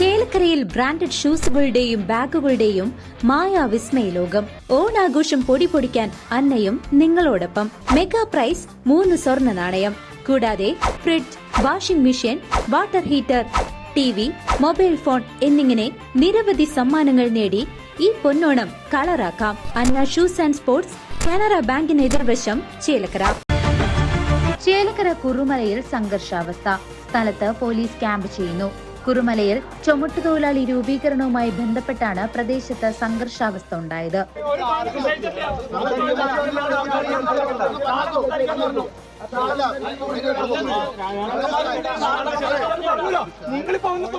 ചേലക്കരയിൽ ബ്രാൻഡഡ് ഷൂസുകളുടെയും ബാഗുകളുടെയും മായാ വിസ്മയ ലോകം ഓണാഘോഷം പൊടി പൊടിക്കാൻ അന്നയും നിങ്ങളോടൊപ്പം. മെഗാ പ്രൈസ് മൂന്ന് സ്വർണ നാണയം. കൂടാതെ fridge washing machine water heater T V mobile phone എന്നിങ്ങനെ നിരവധി സമ്മാനങ്ങൾ നേടി ഈ പൊന്നോണം കളറാക്കാം. Anna shoes and sports Canara ബാങ്കിന് എതിർവശം ചേലക്കര. ചേലക്കര കുറുമലയിൽ സംഘർഷാവസ്ഥ. സ്ഥലത്ത് പോലീസ് ക്യാമ്പ് ചെയ്യുന്നു. കുറുമലയിൽ ചുമട്ടുതൊഴിലാളി രൂപീകരണവുമായി ബന്ധപ്പെട്ടാണ് പ്രദേശത്ത് സംഘർഷാവസ്ഥ ഉണ്ടായത്. നിങ്ങളിപ്പോ ഒന്നിപ്പോ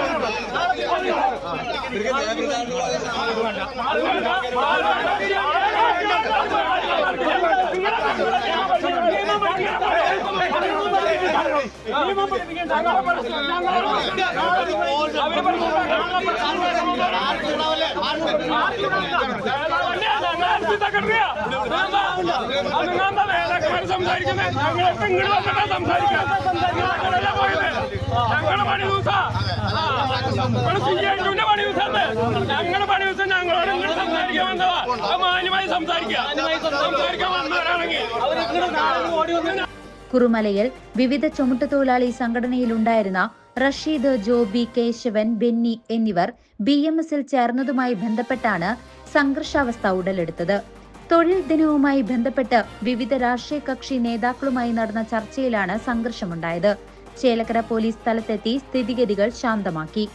അവകാശം വന്നവരാ സംസാരിക്കുന്നത് ഞങ്ങളൊക്കെ ഇങ്ങോട്ട് വന്നിട്ടാ സംസാരിക്കാൻ ഞങ്ങളല്ല പോയത് ഞങ്ങളുടെ പണി ദിവസാ ഞങ്ങളുടെ പണി ദിവസം ഞങ്ങളോട് ഇങ്ങോട്ട് സംസാരിക്കാൻ വന്നതാ. മാന്യമായി സംസാരിക്കുക. സംസാരിക്കാൻ വന്നവരാണെങ്കിൽ. കുറുമലയിൽ വിവിധ ചുമട്ടുതൊഴിലാളി സംഘടനയിലുണ്ടായിരുന്ന റഷീദ് ജോബി കേശവൻ ബെന്നി എന്നിവർ ബി എം എസിൽ ചേർന്നതുമായി ബന്ധപ്പെട്ടാണ് സംഘർഷാവസ്ഥ ഉടലെടുത്തത്. തൊഴിൽ ദിനവുമായി ബന്ധപ്പെട്ട് വിവിധ രാഷ്ട്രീയ കക്ഷി നേതാക്കളുമായി നടന്ന ചർച്ചയിലാണ് സംഘർഷമുണ്ടായത്. ചേലക്കര പോലീസ് സ്ഥലത്തെത്തി സ്ഥിതിഗതികൾ ശാന്തമാക്കി.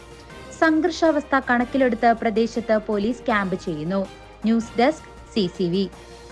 സംഘർഷാവസ്ഥ കണക്കിലെടുത്ത് പ്രദേശത്ത് പോലീസ് ക്യാമ്പ് ചെയ്യുന്നു. News desk C